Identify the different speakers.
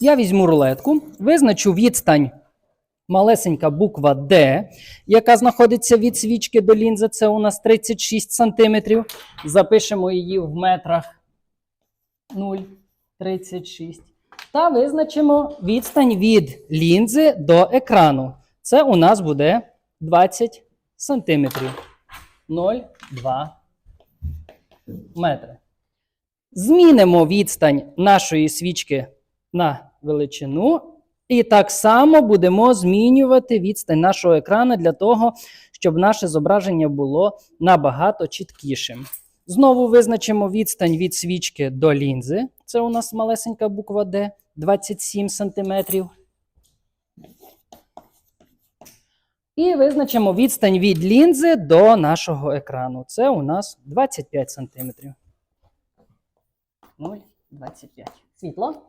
Speaker 1: я візьму рулетку, визначу відстань малесенька буква D, яка знаходиться від свічки до лінзи, це у нас 36 см. Запишемо її в метрах 0,36. Та визначимо відстань від лінзи до екрану. Це у нас буде 20 см. 0,2 метри. Змінимо відстань нашої свічки на величину. І так само будемо змінювати відстань нашого екрану для того, щоб наше зображення було набагато чіткішим. Знову визначимо відстань від свічки до лінзи. Це у нас малесенька буква D, 27 см. І визначимо відстань від лінзи до нашого екрану. Це у нас 25 см. 0,25. Світло.